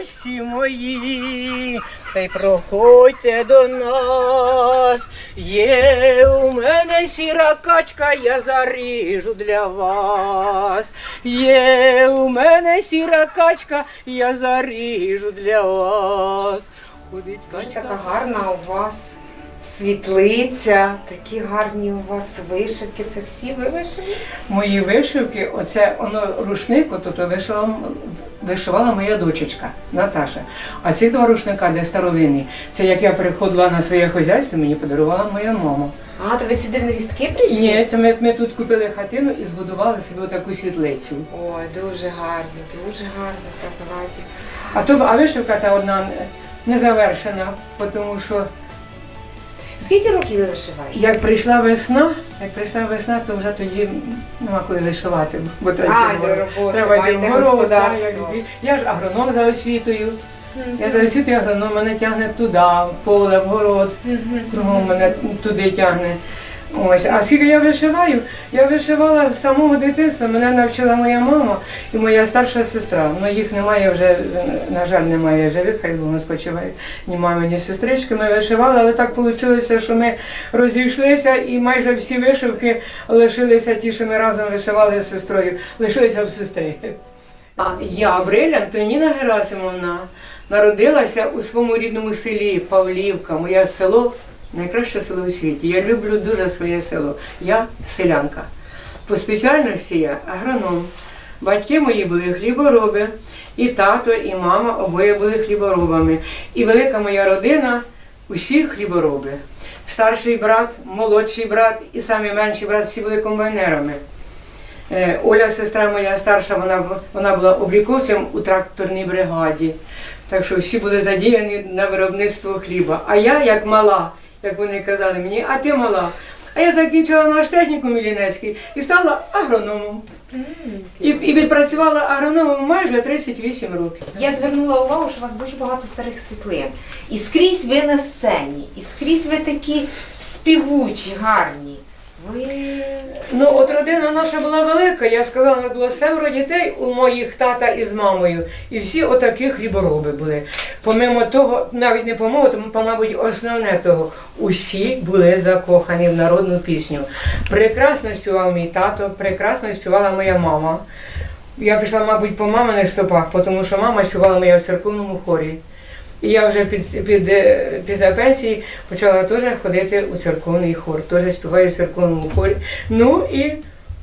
гості мої, та й проходьте до нас. Є у мене сіра качка, я заріжу для вас. Є у мене сіра качка, я заріжу для вас. Ходить качка. така гарна у вас світлиця, такі гарні у вас вишивки. Це всі ви вишили? Мої вишивки, оце воно рушник, ото то вишила, вишивала моя дочечка Наташа. А ці два рушника, де старовинні, це як я приходила на своє хазяйство, мені подарувала моя мама. А, то ви сюди в невістки прийшли? Ні, це ми, ми тут купили хатину і збудували собі таку світлицю. Ой, дуже гарно, дуже гарно так гладі. А то а вишивка та одна не завершена, тому що Скільки років ви вишиваєте? як прийшла весна, як прийшла весна, то вже тоді нема коли вишивати, бо треба А, йти в город. роботи, Треба йти маєте в город, господарство. Я ж агроном за освітою. Я за освітою агроном, мене тягне туди, в поле, в город, кругом мене туди тягне. Ось, а скільки я вишиваю? Я вишивала з самого дитинства, мене навчила моя мама і моя старша сестра. Ну їх немає вже, на жаль, немає живих, хай вони спочивають. Ні мами, ні сестрички. Ми вишивали, але так вийшло, що ми розійшлися і майже всі вишивки лишилися ті, що ми разом вишивали з сестрою, лишилися в сестри. А я, Бриля Антоніна Герасимовна, народилася у своєму рідному селі Павлівка, моє село, найкраще село у світі. Я люблю дуже своє село. Я селянка. По спеціальності я агроном. Батьки мої були хлібороби, і тато, і мама обоє були хліборобами. І велика моя родина усі хлібороби. Старший брат, молодший брат і самий менший брат всі були комбайнерами. Е, Оля, сестра моя старша, вона, вона була обліковцем у тракторній бригаді. Так що всі були задіяні на виробництво хліба. А я, як мала, як вони казали мені, а ти мала. А я закінчила наш технікум Іллінецький і стала агрономом. І, і відпрацювала агрономом майже 38 років. Я звернула увагу, що у вас дуже багато старих світлин. І скрізь ви на сцені, і скрізь ви такі співучі, гарні. Ну, от родина наша була велика, я сказала, у нас було семеро дітей у моїх тата із мамою. І всі отакі хлібороби були. Помимо того, навіть не помимо, тому, мабуть, основне того, усі були закохані в народну пісню. Прекрасно співав мій тато, прекрасно співала моя мама. Я пішла, мабуть, по маминих стопах, тому що мама співала моя в церковному хорі. І я вже під, під, е, після пенсії почала теж ходити у церковний хор, теж співаю в церковному хорі. Ну і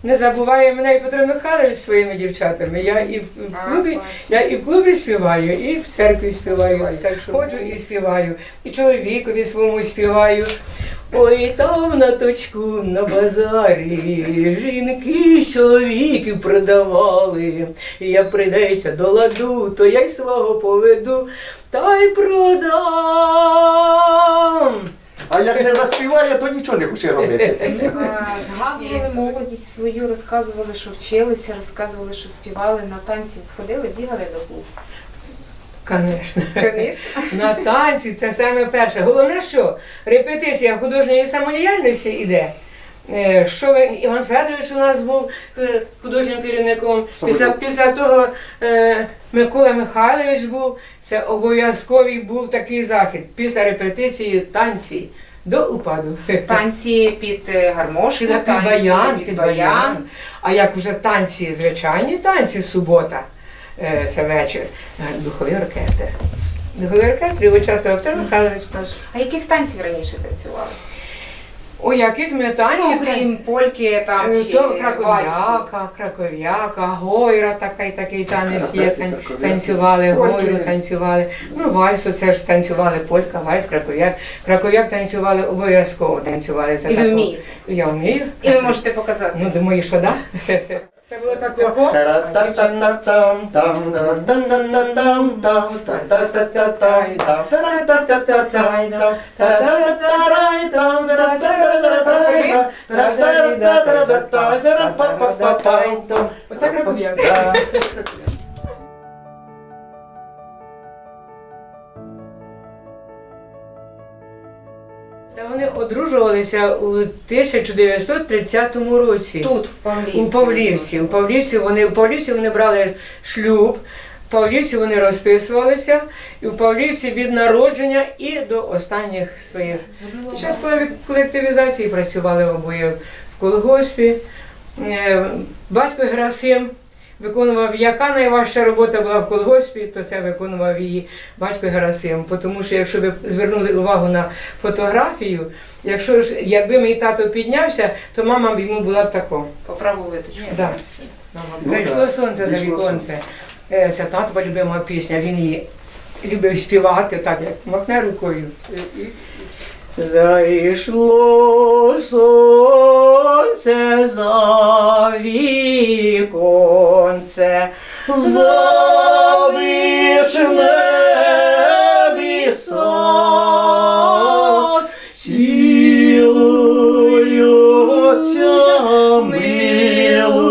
не забуває мене і Петро Михайлович зі своїми дівчатами. Я і в в клубі, я і в клубі співаю, і в церкві співаю. Так що ходжу і співаю, і чоловікові своєму співаю. Ой, там на точку на базарі жінки чоловіків продавали. І як прийдеться до ладу, то я й свого поведу та й продам. А як не заспіває, то нічого не хоче робити. згадували молодість свою, розказували, що вчилися, розказували, що співали на танці, ходили, бігали до клубу. Звісно. Звісно. На танці це саме перше. Головне, що репетиція художньої самодіяльності йде. Е, Що ви- Іван Федорович у нас був е, художнім керівником. Після, після того е, Микола Михайлович був. Це обов'язковий був такий захід. Після репетиції танці до упаду. Танці під е, гармошку, Під, під танці баян, під під баян. баян. А як вже танці, звичайні танці, субота, це вечір, е, духовий оркестр. Духовий оркестр, його часто Петро Михайлович наш. А яких танців раніше танцювали? У яких ми Ну, танців? крім польки там Е, чи То краков'яка, краков'яка, гойра, такий такий танець є, тан- танцювали, гойру танцювали. Ну, вальсу це ж танцювали полька, вальс, краков'як. Краков'як танцювали обов'язково танцювали. Це І ви вмієте? Я вмію. І ви можете показати. Ну, думаю, що краков'як. Да. Та одружувалися у 1930 році. Тут, в Павлівці. У Павлівці. У Павлівці вони у Павлівці вони брали шлюб. В Павлівці вони розписувалися, і в Павлівці від народження і до останніх своїх. Під час колективізації працювали обоє в колгоспі. Е, Батько Герасим виконував, яка найважча робота була в колгоспі, то це виконував її батько Герасим. Тому що якщо ви звернули увагу на фотографію, якщо ж якби мій тато піднявся, то мама б йому була б тако. по праву виточку. Да. Ну, Зайшло да. сонце за Зійшло віконце. Е, Це татова любима пісня, він її любив співати, так як махне рукою. Зайшло сонце за віконце, За вишневий сад цілуються, милуються.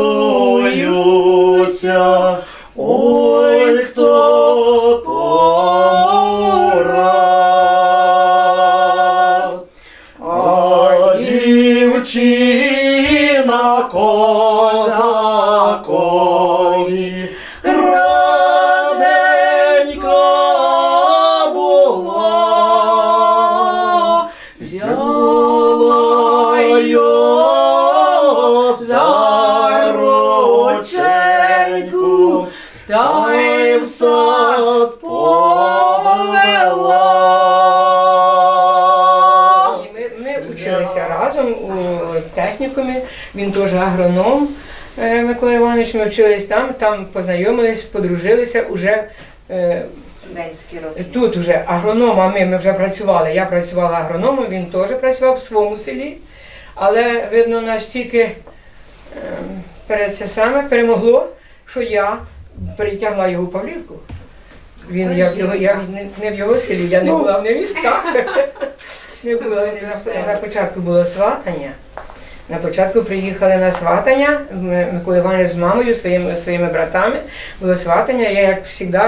Ой, хто кому рад. А дівчина він теж агроном е, Микола Іванович, ми вчились там, там познайомились, подружилися уже. е, Студентські роки. Тут вже агрономами ми вже працювали. Я працювала агрономом, він теж працював в своєму селі. Але, видно, настільки ем, перед це саме перемогло, що я притягла його в Павлівку. Він, я, його, я не, не в його селі, я не Ну. була в невістках. Не була. На початку було сватання. На початку приїхали на сватання, Ми Микола Іванович з мамою, своїми, своїми братами. Було сватання, я, як завжди,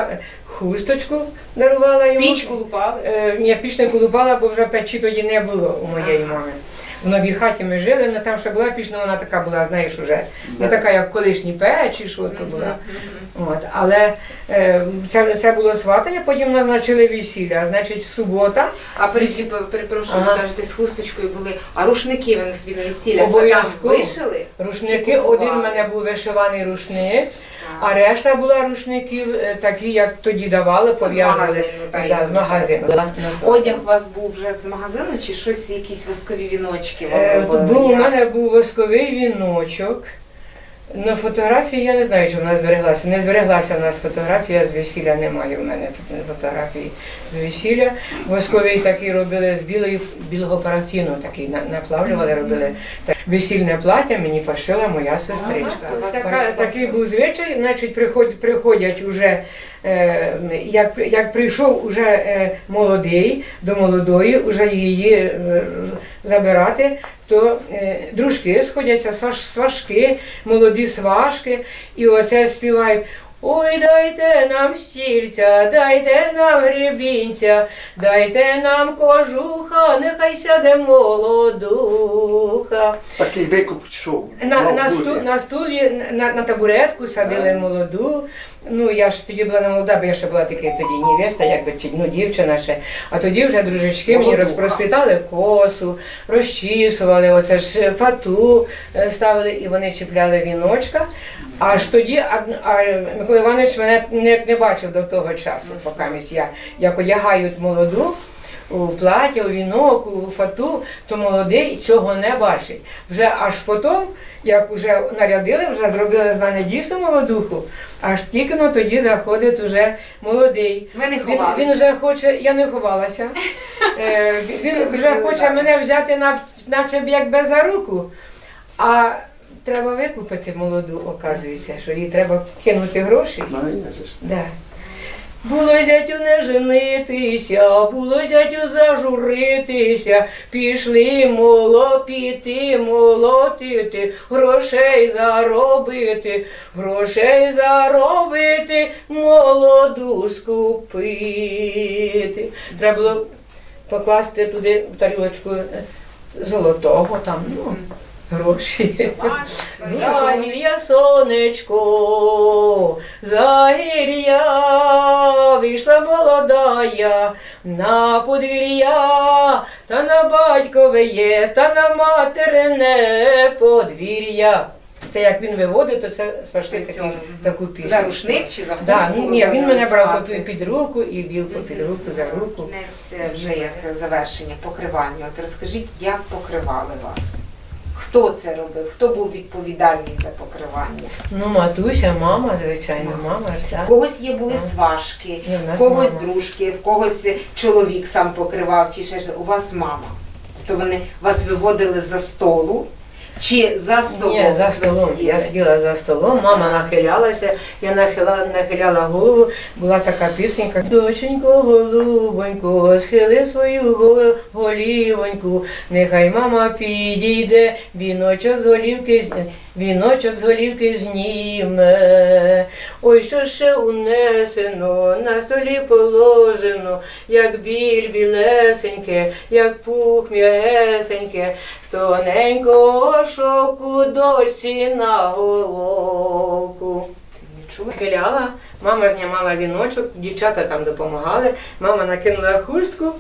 хусточку дарувала йому. Пічку колупали? Е, ні, піч не колупала, бо вже печі тоді не було у моєї мами. В новій хаті ми жили, але там ще була піч, вона така була, знаєш, уже не така, як колишні печі, що то була. От, але е, це, це було сватання, потім назначили весілля, значить, субота. А пересі- перепрошую, Ага. ви кажете, з хусточкою були. А рушники вони собі на весілля Обов'язково. вишили? Рушники, один в мене був вишиваний рушник, А. решта була рушників е, такі, як тоді давали, пов'язали да, з магазину. Одяг у вас був вже з магазину чи щось, якісь воскові віночки вам Е. Був, у мене був восковий віночок. На фотографії я не знаю, чи вона збереглася. Не збереглася в нас фотографія з весілля, немає в мене фото- фотографії з весілля. Восковий такий робили з білої, білого парафіну, такий наплавлювали, робили. Так, Весільне плаття мені пошила моя сестричка. Така, такий був звичай, значить, приходять, приходять уже, е, як, як прийшов уже е, молодий до молодої, уже її е, забирати, то е, дружки сходяться, сваж, сважки, молоді сважки, і оце співають. Ой, дайте нам стільця, дайте нам гребінця, дайте нам кожуха, нехай сяде молодуха. Такий викуп йшов. На, на, сту, на стулі, на, на табуретку садили молоду. Ну, я ж тоді була не молода, бо я ще була таки тоді невеста, якби чи ну, дівчина ще. А тоді вже дружечки мені Молодуха. роз- косу, розчісували, оце ж фату е, ставили і вони чіпляли віночка. Аж тоді а, а Микола Іванович мене не, не бачив до того часу, поки місь я як одягають молоду. У платі, у вінок, у фату, то молодий цього не бачить. Вже аж потім, як вже нарядили, вже зробили з мене дійсно молодуху, аж тільки ну, тоді заходить уже молодий. Ви не Він, він вже хоче, я не ховалася. Е, він вже хоче мене взяти на, наче б якби за руку, а треба викупити молоду, оказується, що їй треба кинути гроші. Ну. Да. Було зятю не женитися, було зятю зажуритися, пішли молопіти, молотити, грошей заробити, грошей заробити, молоду скупити. Треба було покласти туди тарілочку е, золотого там, ну, гроші. Загір'я сонечко, загір'я, вийшла молодая на подвір'я, та на батькове є, та на материне подвір'я. Це як він виводить, то це При таку пісню. За рушник чи за Да, ні, ні, він мене брав під, руку і вів під руку за руку. Кінець вже як завершення покривання. От розкажіть, як покривали вас? Хто це робив? Хто був відповідальний за покривання? Ну, матуся, мама, звичайно, мама ж, У так. когось є були Так. сважки, Ні, в нас когось мама. дружки, в когось чоловік сам покривав, чи ще ж у вас мама. Тобто вони вас виводили за столу чи за столом? Ні, за столом. сиділи? Я сиділа за столом, мама нахилялася, я нахиляла, нахиляла голову, була така пісенька. Доченько, голубонько, схили свою голівоньку, нехай мама підійде, віночок з голівки, віночок з голівки зніме. Ой, що ще унесено, на столі положено, як біль білесеньке, як пух м'ягесеньке, з тоненького шоку дочці на головку. Хиляла, мама знімала віночок, дівчата там допомагали, мама накинула хустку.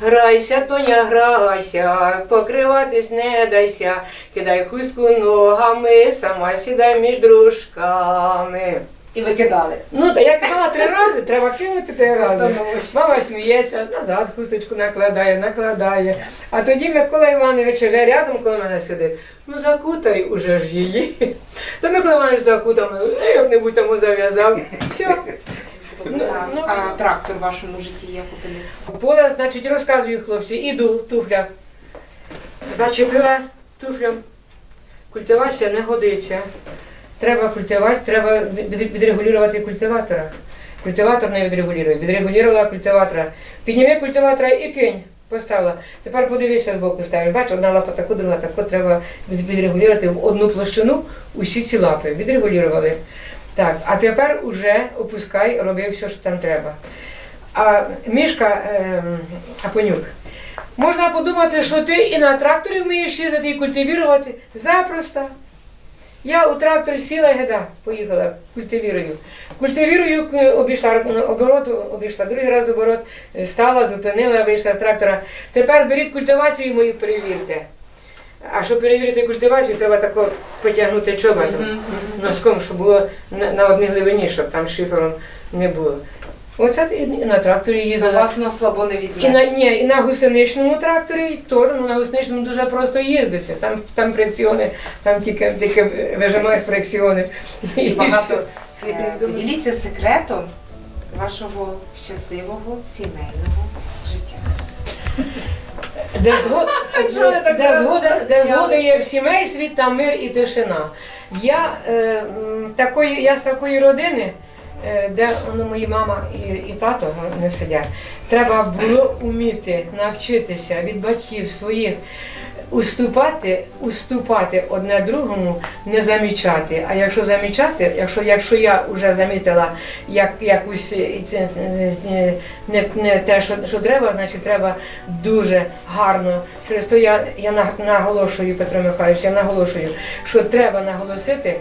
Грайся, Тоня, грайся, покриватись не дайся, кидай хустку ногами, сама сідай між дружками. І викидали. Ну, та я казала три рази, треба кинути три рази. Мама сміється, назад хусточку накладає, накладає. А тоді Микола Іванович вже рядом коло мене сидить. Ну закутай уже ж її. То Микола Іванович закутав, ну, як-небудь тому зав'язав. Все. Ну, ну. а трактор в вашому житті як опинився? Поле, значить, розказую хлопці, іду в туфлях. Зачепила туфлям. Культивація не годиться. Треба культивацію, треба від- відрегулювати культиватора. Культиватор не відрегулює. Відрегулювала культиватора. Підніми культиватора і кинь. Поставила. Тепер подивися з боку ставиш. Бачиш, одна лапа таку, друга таку. Треба від- відрегулювати в одну площину усі ці лапи. Відрегулювали. Так, а тепер уже опускай, роби все, що там треба. А мішка ем, Апонюк. Можна подумати, що ти і на тракторі вмієш їздити і культивірувати. Запросто. Я у трактор сіла і гада, поїхала, культивірую. Культивірую, обійшла оборот, обійшла другий раз оборот, стала, зупинила, вийшла з трактора. Тепер беріть культивацію мою перевірте. А щоб перевірити культивацію, треба тако потягнути чоботом носком, щоб було на, на одній глибині, щоб там шифером не було. Оце і на тракторі їздила. вас на слабо не І на, ні, і на гусеничному тракторі теж, ну на гусеничному дуже просто їздити. Там, там фрикціони, там тільки, тільки вижимають фрикціони. І багато. все. Е, Поділіться секретом вашого щасливого сімейного життя. Де, згод... чого ви так де, згода, де згода є в сімействі, там мир і тишина. Я, е, такої, я з такої родини, е, де ну, мої мама і, і тато ну, не сидять. Треба було вміти навчитися від батьків своїх уступати, уступати одне другому, не замічати. А якщо замічати, якщо, якщо я вже замітила як, якусь е, е, не, не те, що, що треба, значить треба дуже гарно. Через то я, я на- наголошую, Петро Михайлович, я наголошую, що треба наголосити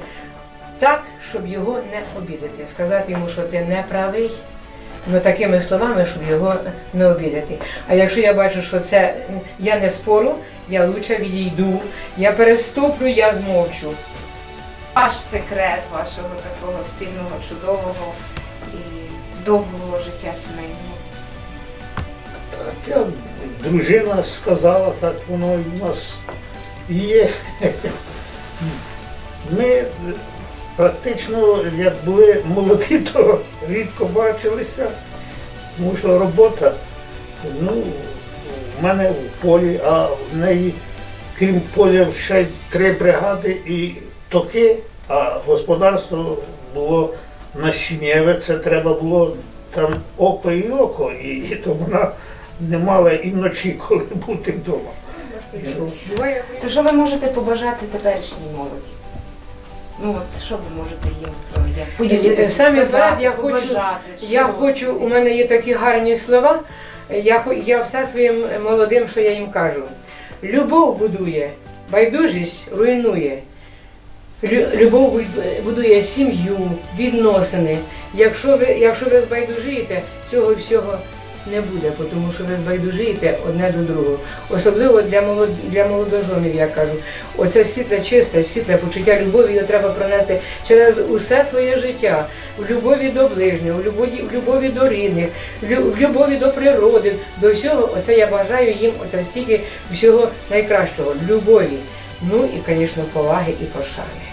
так, щоб його не обідати. Сказати йому, що ти не правий. Ну такими словами, щоб його не обідати. А якщо я бачу, що це я не спору, я лучше відійду, я переступлю, я змовчу. Ваш секрет вашого такого спільного, чудового і довгого життя сімейного. Так, як дружина сказала, так воно і в нас є. Ми практично, як були молоді, то рідко бачилися, тому що робота, ну, в мене в полі, а в неї, крім поля, ще три бригади і токи, а господарство було насіннєве, це треба було там око і око, і, і то вона не мала і вночі, коли бути вдома. То що ви можете побажати теперішній молоді? Ну от що ви можете їм е, як поділитися? Самі сказати, я хочу, побажати, я що хочу, у мене є такі гарні слова. Я, я все своїм молодим, що я їм кажу. Любов будує, Байдужість руйнує. Лю- Любов будує сім'ю, відносини. Якщо ви, якщо ви збайдужуєте, цього всього не буде, тому що ви збайдужуєте одне до другого. Особливо для, молод, для молодожонів, я кажу. Оце світле, чисте, світле почуття любові його треба пронести через усе своє життя. В любові до ближнього, в любові, в любові до рідних, в любові до природи, до всього. Оце я бажаю їм оце стільки всього найкращого, любові. Ну і, звісно, поваги і пошани.